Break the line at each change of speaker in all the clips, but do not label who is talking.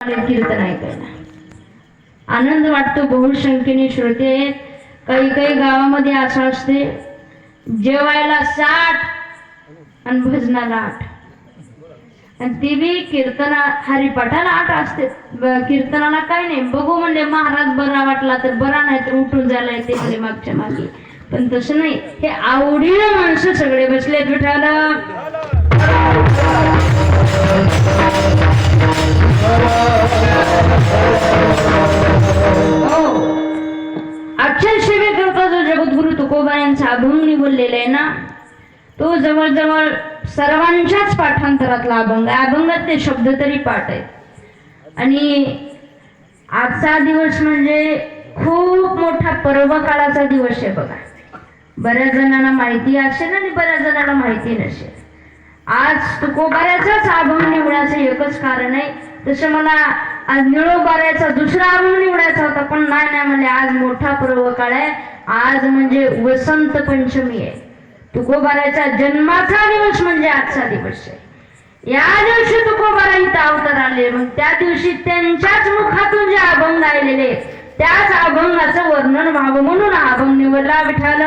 कीर्तन ऐकायला आनंद वाटतो बहुसंख्येने श्रोते. काही काही गावामध्ये असं असते जेवायला साठ आणि भजनाला आठ. आणि ती बी कीर्तना हरिपाठाला आठ असते. कीर्तनाला काही नाही. बघू म्हणले महाराज बरा वाटला तर बरा नाही तर उठून झालाय ते मागच्या मागे. पण तसं नाही. हे आवडीनं माणसं सगळे बसलेत विठाला अक्षर सेवेकरता जो जगद्गुरु तुकोबा यांचा अभंग निवडलेला आहे ना? तो जवळजवळ सर्वांच्याच पाठांतरातला अभंग आहे. अभंगात ते शब्द तरी पाठ आहेत. आणि आजचा दिवस म्हणजे खूप मोठा पर्व काळाचा दिवस आहे बघा. बऱ्याच जणांना माहिती असेल आणि बऱ्याच जणांना माहिती नसेल. आज तुकोबाऱ्याचाच अभंग निवडायचं एकच कारण आहे. तसं मला आज निळोबाऱ्याचा दुसरा अभंग निवडायचा होता पण नाही नाही म्हणजे आज मोठा पर्व काळ आहे. आज म्हणजे वसंत पंचमी आहे. तुकोबाराच्या जन्माचा दिवस म्हणजे आजचा दिवस आहे. या दिवशी तुकोबारा इथं अवतार आले. मग त्या दिवशी त्यांच्याच मुखातून जे अभंग आलेले त्याच अभंगाचं वर्णन व्हावं म्हणून अभंग निवडला विठाल.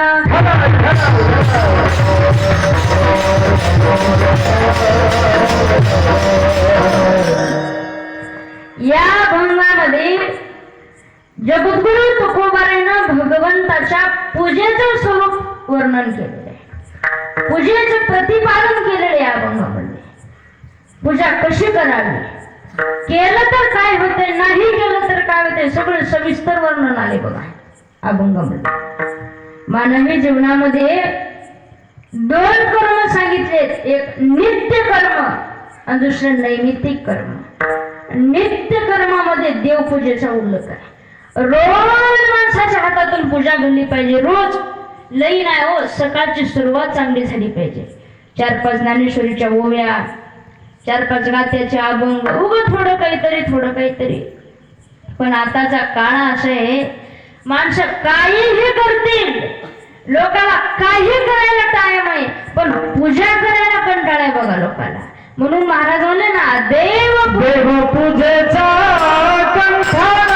जगद्गुरु तुकोबारानं भगवंताच्या पूजेचं स्वरूप वर्णन केलेलं आहे. प्रतिपादन केलेले आहे अभंगामध्ये पूजा कशी करावी? केलं तर काय होते नाही केलं तर काय होते सगळं सविस्तर वर्णन आले बघा. अभंगामध्ये मानवी जीवनामध्ये दोन कर्म सांगितलेत. एक नित्य कर्म आणि दुसरं नैमित्तिक कर्म. नित्य कर्मामध्ये देवपूजेचा उल्लेख आहे. रोज माणसाच्या हातातून पूजा घडली पाहिजे रोज. लई नाही हो सकाळची सुरुवात चांगली झाली पाहिजे. चार पाच ज्ञानेश्वरीच्या ओव्या चार पाच गात्याचे अभंग उगं थोडं काहीतरी थोडं काहीतरी. पण आताचा काळ असा आहे माणसं काहीही करतील. लोकाला काही करायला टाइम आहे पण पूजा करायला कंटाळ आहे बघा लोकाला. म्हणून महाराज म्हणले ना देव
देव पूजेचा
हो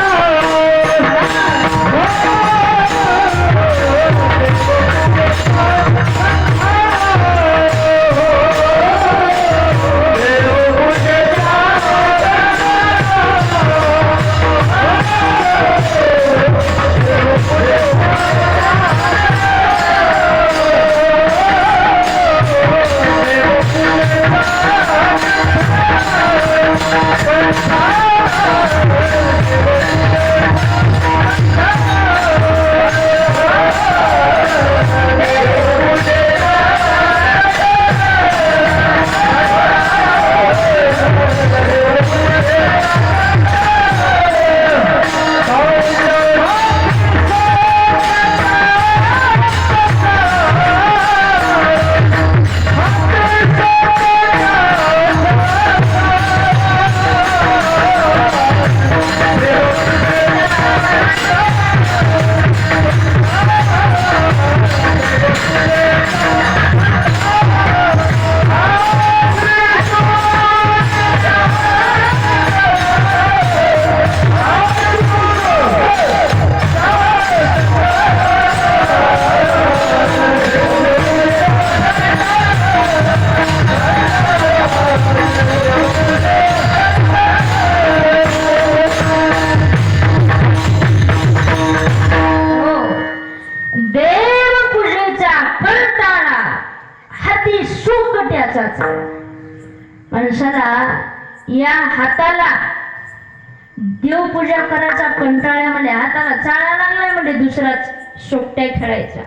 देवपूजा करायचा कंटाळ्या म्हणजे हाताला चाळा लागलाय म्हणजे दुसराच सोपट्या खेळायचा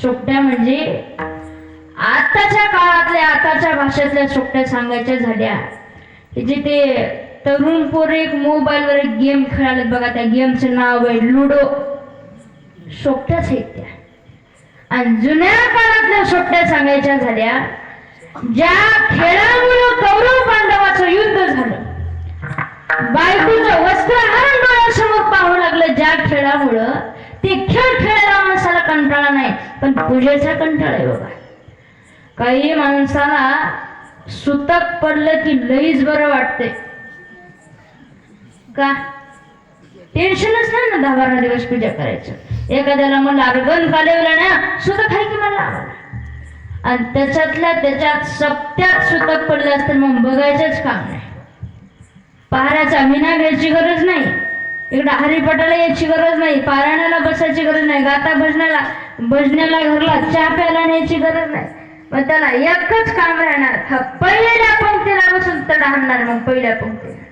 सोपट्या म्हणजे आताच्या काळातल्या आताच्या भाषेतल्या सोपट्या सांगायच्या झाल्या. की जे ते तरुण पोरे एक मोबाईलवर एक गेम खेळायला बघा त्या गेमचं नाव आहे लुडो. सोपट्याच आहेत त्या आणि जुन्या काळातल्या सोपट्या सांगायच्या झाल्या. ज्या खेळामुळं कौरव पांडवाचं युद्ध झालं. असल्यामुळं ते खेळ खेळायला माणसाला कंटाळा नाही पण पूजेचा कंटाळा आहे बाबा. काही माणसाला सुतक पडलं की लईच बरं वाटते का? टेन्शनच नाही ना दहा बारा दिवस पूजा करायचं. एखाद्याला मला अरे गण ना सुतक आहे की मला? आणि त्याच्यातल्या त्याच्यात सप्त्यात सुतक पडलं असतं मग बघायचंच काम नाही. पहाराचा विना घ्यायची गरज नाही. इकडं हरिपटाला यायची गरज नाही पारायणाला बसायची गरज नाही गाता भजनाला भजनाला घरला चहा प्यायला न्यायची गरज नाही. मग त्याला एकच काम राहणार हा पहिल्या पंक्तीला बसून तडा आणणार मग पहिल्या पंक्तीला.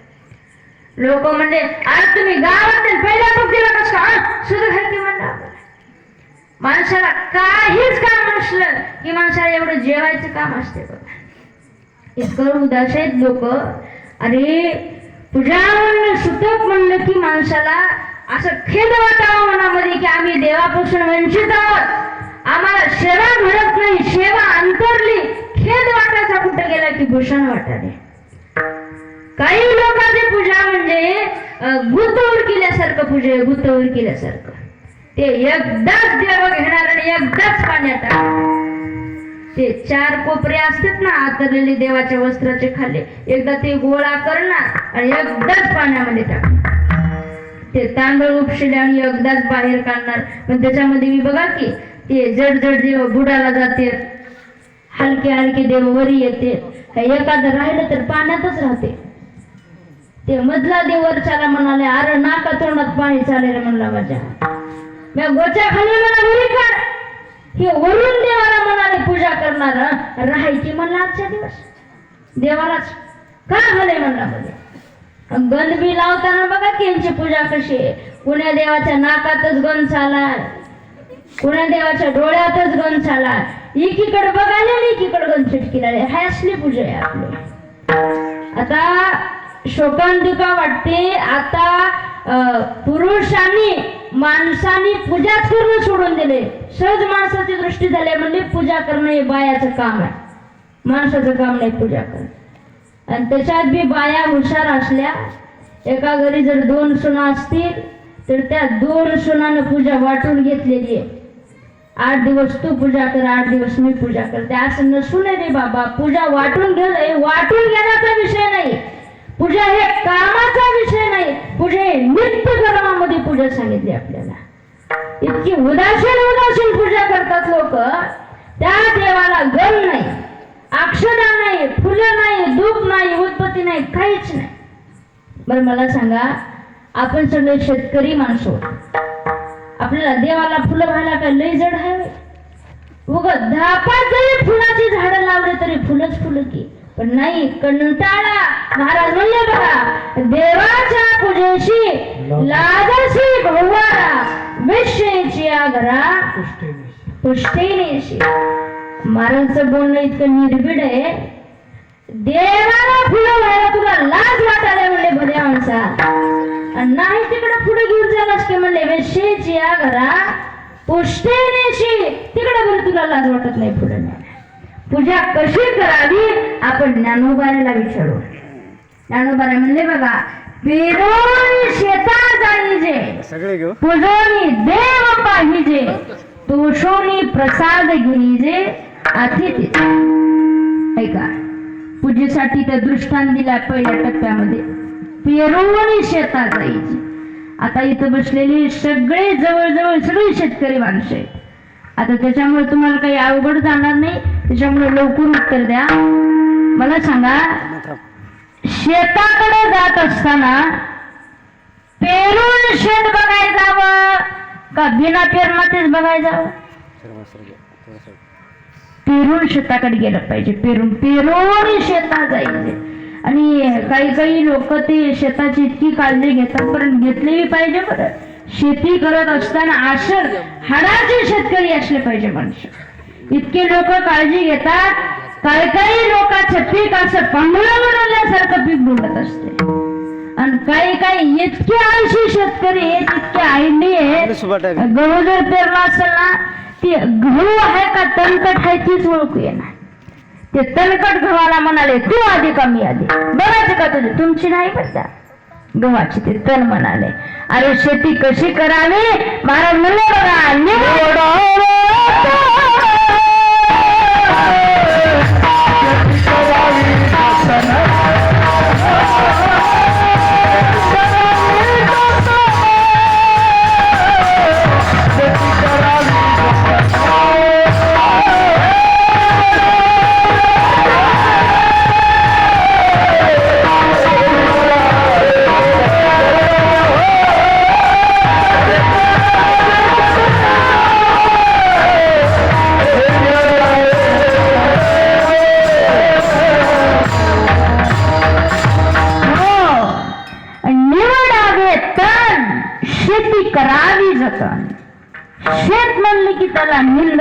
लोक म्हणजे आज तुम्ही गावात पहिल्या पंक्तीला कसं का सुद्धा घालते म्हणणार माणसाला काहीच काम नसलं की माणसाला एवढं जेवायचं काम असते बघा. इतकं उदास आहेत लोक. अरे पूजा सुतक म्हणलं की माणसाला असं खेद वाटावं मनामध्ये की आम्ही देवापासून वंचित आहोत. आम्हाला सेवा घडत नाही सेवा अंतरली. खेद वाटायचा कुठं गेला की भूषण वाटाले काही लोकांची पूजा म्हणजे गुतवर केल्यासारखं पूजे गुतवर केल्यासारखं. ते एकदाच देव घेणार आणि एकदाच पाण्यात टाकणार ते चार कोपरे असतात ना आतरलेले देवाच्या वस्त्राचे खाली. एकदा ते गोळा करणार आणि एकदाच पाण्यामध्ये टाकणार. ते तांदूळ उपशिले आणि एकदाच बाहेर काढणार. पण त्याच्यामध्ये मी बघा की ते जड जड देव बुडाला जाते. हलके हलके देव वरी येते. एखादं राहिलं तर पाण्यातच राहते. ते मधला देव वरच्याला म्हणाले अरे नाका तोंडात पाणी चालेल म्हणला माझ्या गोच्या खाली मला वरी काढ. हे वरून देवाला मनाने पूजा करणार राहायची म्हणला आजच्या दिवस. देवालाच का झाले म्हणला मध्ये गंध बी लावताना बघा की यांची पूजा कशी आहे. कुण्या देवाच्या नाकातच गंध चालाय. कुण्या देवाच्या डोळ्यातच गंध चालाय. एकीकडे बघायला आणि एकीकडे गंध चिटकीला हाय असली पूजा आहे आपली. आता शोकांतिका वाटते. आता पुरुषांनी माणसाने पूजाच करणं सोडून दिले. सहज माणसाची दृष्टी झाली म्हणजे पूजा करणं हे बायाचं काम आहे. माणसाचं काम नाही पूजा करणं. आणि त्याच्यात बी बाया हुशार असल्या एका घरी जर दोन सुना असतील तर त्या दोन सुनानं पूजा वाटून घेतलेली आहे. आठ दिवस तू पूजा कर आठ दिवस मी पूजा करते. असं नसून रे बाबा पूजा वाटून घे वाटून घेण्याचा विषय नाही. पूजा हे कामाचा विषय नाही. पूजा हे नित्य कर्मामध्ये पूजा सांगितली आपल्याला. इतकी उदासीन उदासीन पूजा करतात लोक. त्या देवाला गण नाही. अक्षदा नाही फुलं नाही धूप नाही उत्पत्ती नाही काहीच नाही. बरं मला सांगा आपण सगळे शेतकरी माणसं आपल्याला देवाला फुलं व्हायला काय लय जड आहे? उग दहा पाच जरी फुलाची झाडं लावले तरी फुलंच फुलं की. पण नाही कंटाळा. महाराज म्हणले बघा देवाच्या पूजेशी लाजसी भोवारा विषयची आग्रा पुष्टीनेशी. महाराजचं बोलणं इतकं निर्भीड आहे. देवाला फुलं व्हायला तुला लाज वाटायला म्हणले भल्या माणसा. आणि नाही तिकडे पुढे घेऊन जायलाच की म्हणले वेशेची या घरा पुष्टेनेशी. तिकडे बरं तुला लाज वाटत नाही पुढे नाही पूजा कशी करावी आपण ज्ञानोबाऱ्याला विचारू. ज्ञानोबाऱ्या म्हणले बघा पेरोनी शेता
घेऊ?
पूजोनी देव पाहिजे तुळशोनी प्रसाद गिरीजे अतिथी. ऐका पूजेसाठी त्या दृष्टांत दिला पहिल्या टप्प्यामध्ये पेरोनी शेतात जायची आता इथं बसलेली सगळे जवळजवळ सगळे शेतकरी माणसं आहेत. आता त्याच्यामुळे तुम्हाला काही अवघड जाणार नाही. त्याच्यामुळे लवकर उत्तर द्या. मला सांगा शेताकडे जात असताना पेरून शेत बघायला जावं का बिना पेरणातेच बघायला जावं? पेरून शेताकडे गेलं पाहिजे. पेरून पेरून शेतात जायचे. आणि काही काही लोक ते शेताची इतकी काळजी घेतात पण घेतलेली पाहिजे बरं. शेती करत असताना असं हाडाचे शेतकरी असले पाहिजे माणसं इतके लोक काळजी घेतात. काही काही लोकांचं पीक असं पंगलं बनवल्यासारखं पीक बोलत असते. आणि काही काही इतके आळशी शेतकरी आहेत इतके आईंडी आहेत.
आहे
गहू जर पेरला असेल ना ते गहू आहे का तणकट आहे तीच ओळखू येणार. ते तणकट गव्हाला म्हणाले तू आधी का मी आधी? बघायचं का तुझी? तुमची नाही बघा गव्हाची ते तन म्हणाले. अरे शेती कशी करावी? महाराज म्हणले बघा करावी जतन. शेत म्हणलं की त्याला निंद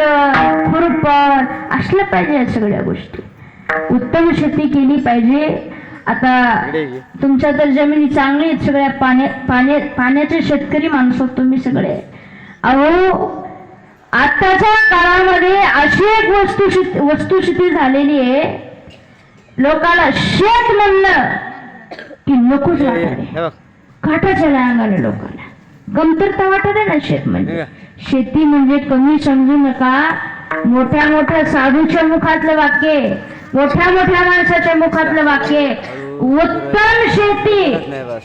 खुरपण असलं पाहिजे या सगळ्या गोष्टी. उत्तम शेती केली पाहिजे. आता तुमच्या तर जमिनी चांगली आहेत सगळ्या पाण्या पाण्या पाण्याचे शेतकरी माणसं तुम्ही सगळे. अहो आताच्या काळामध्ये अशी एक वस्तुस्थिती वस्तुस्थिती झालेली आहे. लोकाला शेत म्हणलं की नकोच काटाच्या अंगाने लोकांना. कमतरता वाटत आहे ना शेत म्हणजे. शेती म्हणजे कमी समजू नका मोठ्या मोठ्या साधूच्या मुखातलं वाक्य. मोठ्या मोठ्या माणसाच्या मुखातलं वाक्य. उत्तम शेती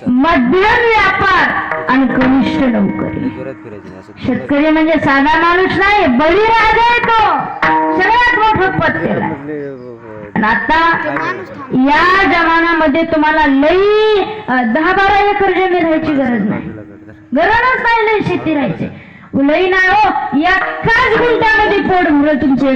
मध्यम व्यापार आणि कनिष्ठ नोकरी शेतकरी म्हणजे साधा माणूस नाही बळीराजा आहे तो सगळ्यात मोठं पद आता या जमान्यामध्ये तुम्हाला लई दहा बारा एकर जमीन राहायची गरज नाही गरजच नाही शेती राहायची. उलई ना हो एकाच गुंठ्यामध्ये पोट भरलं तुमचे.